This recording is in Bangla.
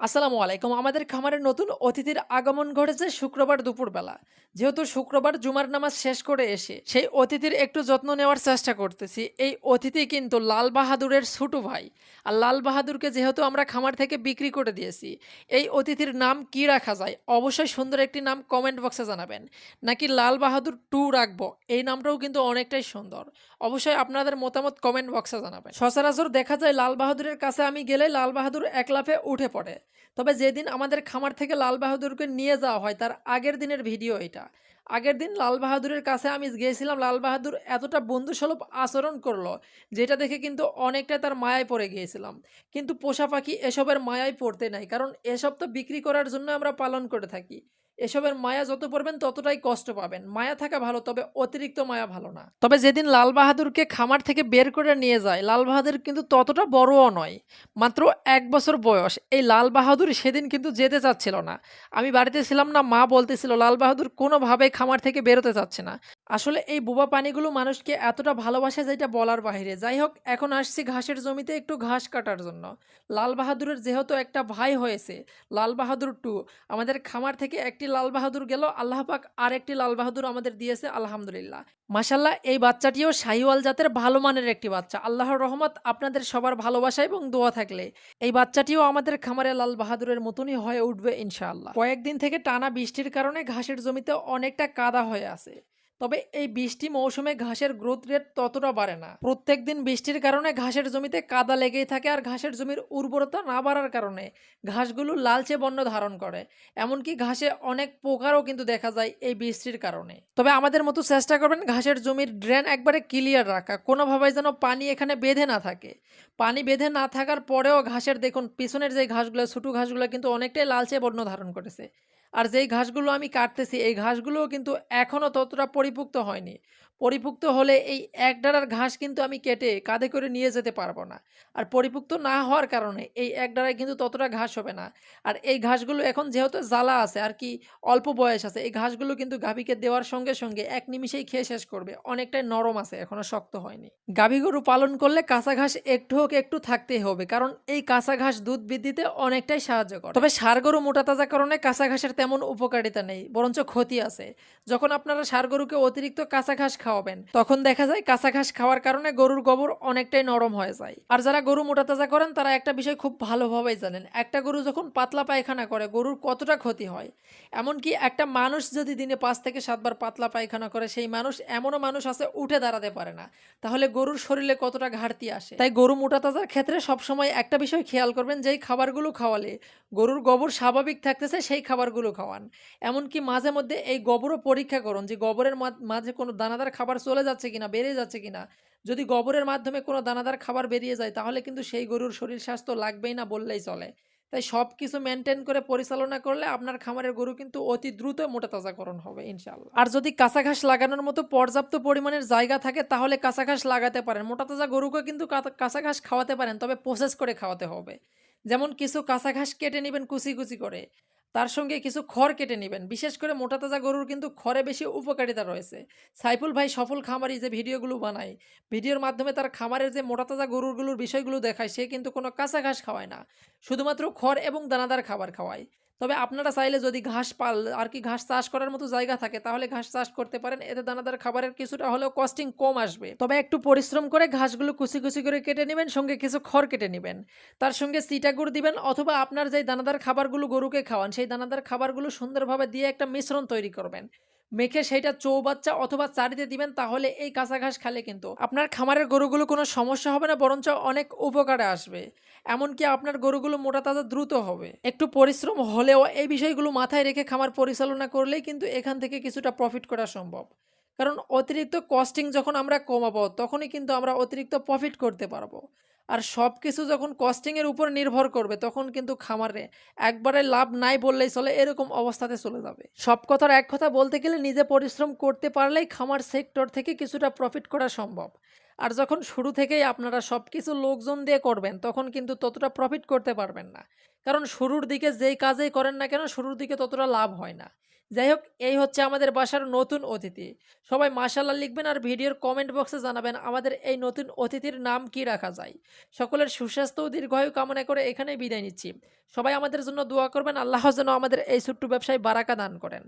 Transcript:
আসসালামু আলাইকুম। আমাদের খামারের নতুন অতিথির আগমন ঘটেছে শুক্রবার দুপুরবেলা। যেহেতু শুক্রবার জুমার নামাজ শেষ করে এসে সেই অতিথির একটু যত্ন নেওয়ার চেষ্টা করতেছি। এই অতিথি কিন্তু লাল বাহাদুরের ছোট ভাই। আর লাল বাহাদুরকে যেহেতু আমরা খামার থেকে বিক্রি করে দিয়েছি, এই অতিথির নাম কি রাখা যায়? অবশ্যই সুন্দর একটি নাম কমেন্ট বক্সে জানাবেন। নাকি লাল বাহাদুর টু রাখব? এই নামটাও কিন্তু অনেকটাই সুন্দর। অবশ্যই আপনাদের মতামত কমেন্ট বক্সে জানাবেন। সচরাচর দেখা যায় লাল বাহাদুরের কাছে আমি গেলে লাল বাহাদুর এক লাফে উঠে পড়ে। তবে যেদিন আমাদের খামার থেকে লাল বাহাদুরকে নিয়ে যাওয়া হয়, তার আগের দিনের ভিডিও এটা। আগের দিন লাল বাহাদুরের কাছে আমি গিয়েছিলাম, লাল বাহাদুর এতটা বন্ধুস্বরূপ আচরণ করল, যেটা দেখে কিন্তু অনেকটা তার মায়ায় পড়ে গিয়েছিলাম। কিন্তু পোষা পাখি এসবের মায়ায় পড়তে নাই, কারণ এসব তো বিক্রি করার জন্য আমরা পালন করে থাকি। এসবের মায়া যত পড়বেন, ততটাই কষ্ট পাবেন। মায়া থাকা ভালো, তবে অতিরিক্ত মায়া ভালো না। তবে যেদিন লাল বাহাদুরকে খামার থেকে বের করে নিয়ে যায়, লাল বাহাদুর কিন্তু ততটা বড়ও নয়, মাত্র এক বছর বয়স। এই লাল বাহাদুর সেদিন কিন্তু যেতে চাচ্ছিল না। আমি বাড়িতে ছিলাম না, মা বলতেছিল, লাল বাহাদুর কোনোভাবেই খামার থেকে বেরোতে চাচ্ছে না। আসলে এই বোবা পানিগুলো মানুষকে এতটা ভালোবাসে যেটা বলার বাইরে। যাই হোক, এখন আসছি ঘাসের জমিতে একটু ঘাস কাটার জন্য। লাল বাহাদুরের যেহেতু একটা ভাই হয়েছে, লাল বাহাদুর টু, আমাদের খামার থেকে একটি লাল বাহাদুর গেল, আল্লাহ পাক আর একটি লাল বাহাদুর আমাদের দিয়েছে, আলহামদুলিল্লাহ। মাসাল্লাহ এই বাচ্চাটিও শাহিওয়াল জাতের ভালো মানের একটি বাচ্চা। আল্লাহর রহমত, আপনাদের সবার ভালোবাসা এবং দোয়া থাকলে এই বাচ্চাটিও আমাদের খামারে লাল বাহাদুরের মতনই হয়ে উঠবে ইনশাআল্লাহ। কয়েকদিন থেকে টানা বৃষ্টির কারণে ঘাসের জমিতে অনেকটা কাদা হয়ে আছে। তবে এই বৃষ্টি মৌসুমে ঘাসের গ্রোথ রেট ততটা বাড়ে না। প্রত্যেক দিন বৃষ্টির কারণে ঘাসের জমিতে কাদা লেগেই থাকে আর ঘাসের জমির উর্বরতা না বাড়ার কারণে ঘাসগুলো লালচে বর্ণ ধারণ করে। এমনকি ঘাসে অনেক পোকারও কিন্তু দেখা যায় এই বৃষ্টির কারণে। তবে আমাদের মতো চেষ্টা করবেন ঘাসের জমির ড্রেন একবারে ক্লিয়ার রাখা, কোনোভাবেই যেন পানি এখানে বেঁধে না থাকে। পানি বেঁধে না থাকার পরেও ঘাসের দেখুন, পিছনের যে ঘাসগুলো, ছোটো ঘাসগুলো কিন্তু অনেকটাই লালচে বর্ণ ধারণ করেছে। আর যেই ঘাসগুলো আমি কাটতেছি, এই ঘাসগুলোও কিন্তু এখনও ততটা পরিপুক্ত হয়নি। পরিপুক্ত হলে এই এক ডাঁড়ার ঘাস কিন্তু আমি কেটে কাঁধে করে নিয়ে যেতে পারব না। আর পরিপুক্ত না হওয়ার কারণে এই এক ডাঁড়ায় কিন্তু ততটা ঘাস হবে না। আর এই ঘাসগুলো এখন যেহেতু জ্বালা আছে আর কি অল্প বয়স আছে, এই ঘাসগুলো কিন্তু গাভীকে দেওয়ার সঙ্গে সঙ্গে এক নিমিষেই খেয়ে শেষ করবে। অনেকটাই নরম আছে এখনও শক্ত হয়নি। গাভী গরু পালন করলে কাঁচা ঘাস একটু হোক একটু থাকতেই হবে, কারণ এই কাঁচা ঘাস দুধ বৃদ্ধিতে অনেকটাই সাহায্য করে। তবে সার গরু মোটা তাজা কারণে কাঁচা ঘাসের তেমন উপকারিতা নেই, বরঞ্চ ক্ষতি আছে। যখন আপনারা সার গরুকে অতিরিক্ত কাঁচা ঘাস খাওয়াবেন, তখন দেখা যায় কাঁচা ঘাস খাওয়ার কারণে গরুর গোবর অনেকটাই নরম হয়ে যায়। আর যারা গরু মোটা তাজা করেন, তারা একটা বিষয় খুব ভালোভাবেই জানেন, একটা গরু যখন পাতলা পায়খানা করে, গরুর কতটা ক্ষতি হয়? এমনকি একটা মানুষ যদি দিনে পাঁচ থেকে সাতবার পাতলা পায়খানা করে, সেই মানুষ এমনও মানুষ আছে, উঠে দাঁড়াতে পারে না। তাহলে গরুর শরীরে কতটা ঘাটতি আসে? তাই গরু মোটা তাজার ক্ষেত্রে সবসময় একটা বিষয় খেয়াল করবেন, যেই খাবারগুলো খাওয়ালে গরুর গোবর স্বাভাবিক থাকতেছে, সেই খাবারগুলো খাওয়ান। এমনকি মাঝে মধ্যে এই গোবরও পরীক্ষা করুন যে গোবরের মাঝে কোনো দানাদার খাবার চলে যাচ্ছে কিনা, বেড়ে যাচ্ছে কিনা। যদি গোবরের মাধ্যমে কোনো দানাদার খাবার বেরিয়ে যায়, তাহলে কিন্তু সেই গরুর শরীর স্বাস্থ্য লাগবেই না বললেই চলে। তাই সব কিছু মেনটেন করে পরিচালনা করলে আপনার খামারের গরু কিন্তু অতি দ্রুত মোটা তাজাকরণ হবে ইনশাল্লাহ আর যদি কাঁচা ঘাস লাগানোর মতো পর্যাপ্ত পরিমাণের জায়গা থাকে, তাহলে কাঁচা ঘাস লাগাতে পারেন। মোটা তাজা গরুকে কিন্তু কাঁচা ঘাস খাওয়াতে পারেন, তবে প্রসেস করে খাওয়াতে হবে। যেমন কিছু কাঁচা ঘাস কেটে নেবেন কুচি কুচি করে। তার সঙ্গে কিছু খড় কেটে নেবেন। বিশেষ করে মোটা তাজা গরুর কিন্তু খড়ে বেশি উপকারিতা রয়েছে। সাইফুল ভাই সফল খামারি যে ভিডিওগুলো বানায়, ভিডিওর মাধ্যমে তার খামারের যে মোটা তাজা গরুরগুলোর বিষয়গুলো দেখায়, সে কিন্তু কোনো কাঁচা ঘাস খাওয়ায় না। শুধুমাত্র খড় এবং দানাদার খাবার খাওয়ায়। তবে আপনারা চাইলে যদি ঘাস পাল, আর কি ঘাস চাষ করার মতো জায়গা থাকে, তাহলে ঘাস চাষ করতে পারেন। এতে দানাদার খাবারের কিছুটা হলেও কস্টিং কম আসবে। তবে একটু পরিশ্রম করে ঘাসগুলো কুচি কুচি করে কেটে নেবেন, সঙ্গে কিছু খড় কেটে নেবেন। তার সঙ্গে সিটাগুড় দিবেন, অথবা আপনার যে দানাদার খাবারগুলো গরুকে খাওয়ান, সেই দানাদার খাবারগুলো সুন্দরভাবে দিয়ে একটা মিশ্রণ তৈরি করবেন। মেখে সেইটা চৌবাচ্চা অথবা চারিতে দিবেন, তাহলে এই কাঁচা ঘাস খালে কিন্তু আপনার খামারের গরুগুলো কোনো সমস্যা হবে না, বরঞ্চ অনেক উপকারে আসবে। এমনকি আপনার গরুগুলো মোটা তাজা দ্রুত হবে। একটু পরিশ্রম হলেও এই বিষয়গুলো মাথায় রেখে খামার পরিচালনা করলেই কিন্তু এখান থেকে কিছুটা প্রফিট করা সম্ভব। কারণ অতিরিক্ত কস্টিং যখন আমরা কমাবো, তখনই কিন্তু আমরা অতিরিক্ত প্রফিট করতে পারব। আর সব কিছু যখন কস্টিংয়ের উপর নির্ভর করবে, তখন কিন্তু খামারে একবারে লাভ নাই বললেই চলে, এরকম অবস্থাতে চলে যাবে। সব কথার এক কথা বলতে গেলে নিজে পরিশ্রম করতে পারলেই খামার সেক্টর থেকে কিছুটা প্রফিট করা সম্ভব। আর যখন শুরু থেকেই আপনারা সব কিছু লোকজন দিয়ে করবেন, তখন কিন্তু ততটা প্রফিট করতে পারবেন না। কারণ শুরুর দিকে যেই কাজেই করেন না কেন, শুরুর দিকে ততটা লাভ হয় না। যাই হোক, এই হচ্ছে আমাদের বাসার নতুন অতিথি। সবাই মাশাল্লাহ লিখবেন আর ভিডিওর কমেন্ট বক্সে জানাবেন আমাদের এই নতুন অতিথির নাম কি রাখা যায়। সকলের সুস্বাস্থ্য ও দীর্ঘায়ু কামনা করে এখানেই বিদায় নিচ্ছি। সবাই আমাদের জন্য দোয়া করবেন, আল্লাহ যেন আমাদের এই ছোট্ট ব্যবসায় বারাকা দান করেন।